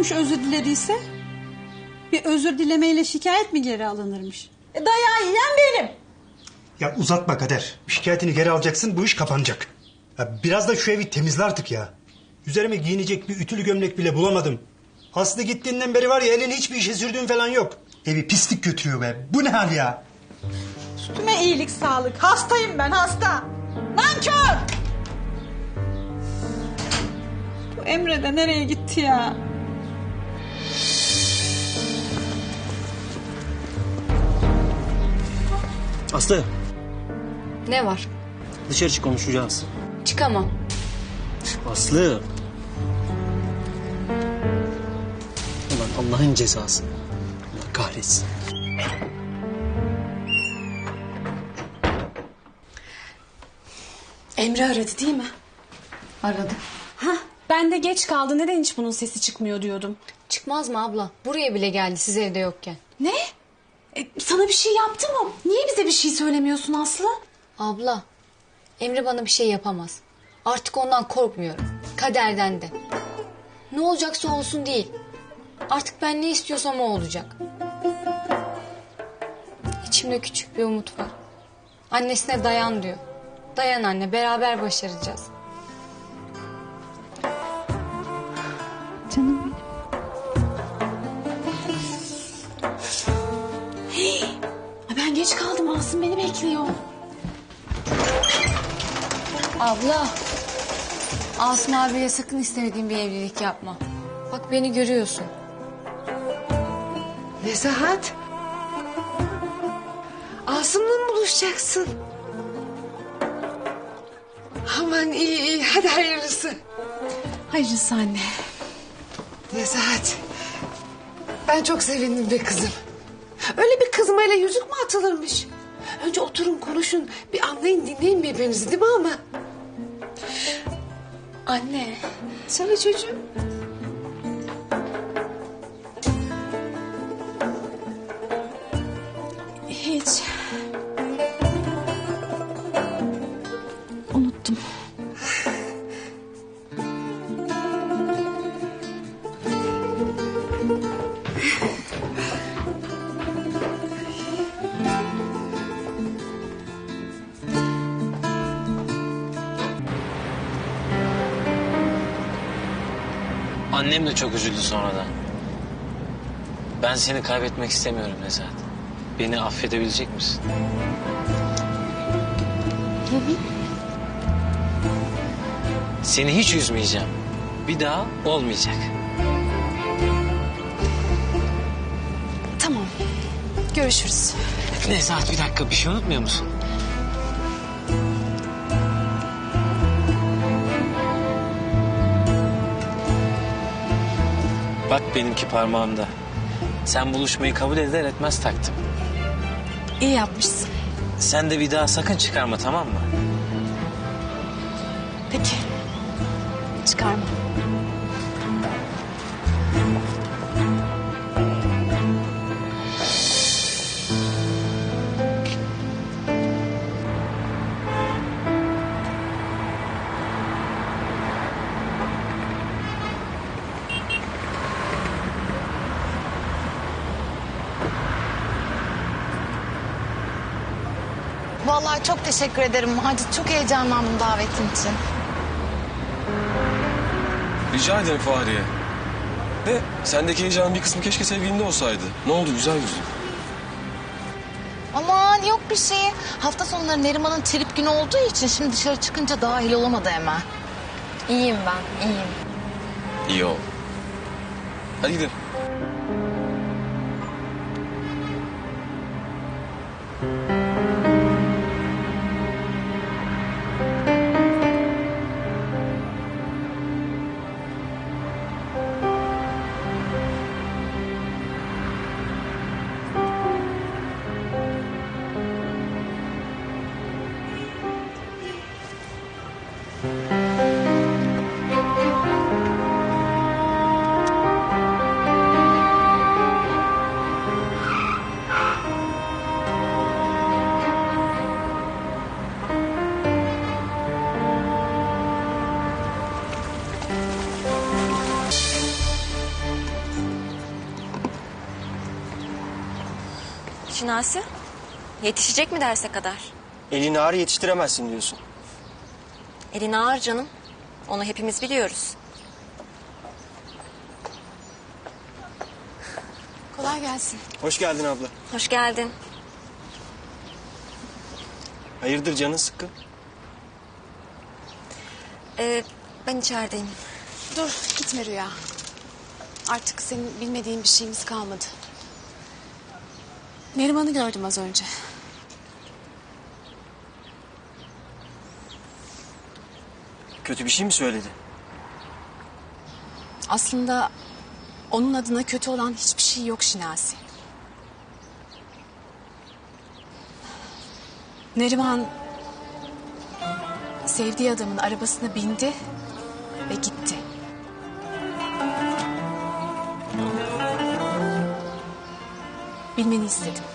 olmuş özür dilediyse? Bir özür dilemeyle şikayet mi geri alınırmış? E, dayağı yiyen benim. Ya uzatma Kader. Şikayetini geri alacaksın bu iş kapanacak. Ya biraz da şu evi temizle artık ya. Üzerime giyinecek bir ütülü gömlek bile bulamadım. Aslı gittiğinden beri var ya elini hiçbir işe sürdüğün falan yok. Evi pislik götürüyor be. Bu ne hal ya? Üstüme iyilik sağlık. Hastayım ben hasta. Nankör. Bu Emre de nereye gitti ya? Aslı Ne var? dışarı çık konuşacağız. Çıkamam. Aslı. Ulan Allah'ın cezası. Allah kahretsin. Emre aradı değil mi? Aradı. Hah ben de geç kaldı neden hiç bunun sesi çıkmıyor diyordum. Çıkmaz mı abla? Buraya bile geldi siz evde yokken. Ne? Sana bir şey yaptı mı? Niye bize bir şey söylemiyorsun Aslı? Abla, Emre bana bir şey yapamaz. Artık ondan korkmuyorum. Kaderden de. Ne olacaksa olsun değil. Artık ben ne istiyorsam o olacak. İçimde küçük bir umut var. Annesine dayan diyor. Dayan anne, beraber başaracağız. Canım benim. Geç kaldım Asım beni bekliyor. Abla, Asım abiye sakın istemediğin bir evlilik yapma. Bak beni görüyorsun. Nezahat. Asım'la mı buluşacaksın? Aman iyi iyi hadi hayırlısı. Hayırlısı anne. Nezahat. Ben çok sevindim be kızım. Öyle bir kızmayla yüzük mü atılırmış? Önce oturun konuşun. Bir anlayın dinleyin birbirinizi değil mi ama? Anne. Söyle çocuğum. Annem de çok üzüldü sonradan. Ben seni kaybetmek istemiyorum Nezahat. Beni affedebilecek misin? Seni hiç üzmeyeceğim. Bir daha olmayacak. Tamam. Görüşürüz. Nezahat bir dakika bir şey unutmuyor musun? Bak benimki parmağımda. Sen buluşmayı kabul eder etmez taktım. İyi yapmışsın. Sen de bir daha sakın çıkarma tamam mı? Peki. Çıkarma. Vallahi çok teşekkür ederim. Hadi çok heyecanlandım davetin için. Rica ederim Fahriye. De sendeki heyecanın bir kısmı keşke sevgilinde olsaydı. Ne oldu güzel yüzün? Aman yok bir şey. Hafta sonları Neriman'ın trip günü olduğu için şimdi dışarı çıkınca dahil olamadı hemen. İyiyim ben, iyiyim. İyi ol. Hadi gidelim. Şinasi? Yetişecek mi derse kadar? Elini ağır yetiştiremezsin diyorsun. Elin ağır canım. Onu hepimiz biliyoruz. Kolay gelsin. Hoş geldin abla. Hoş geldin. Hayırdır canın sıkkın? Ee, ben içerideyim. Dur gitme Rüya. Artık senin bilmediğin bir şeyimiz kalmadı. Neriman'ı gördüm az önce. Kötü bir şey mi söyledi? Aslında onun adına kötü olan hiçbir şey yok Şinasi. Neriman sevdiği adamın arabasına bindi ve gitti. Bilmeni istedim.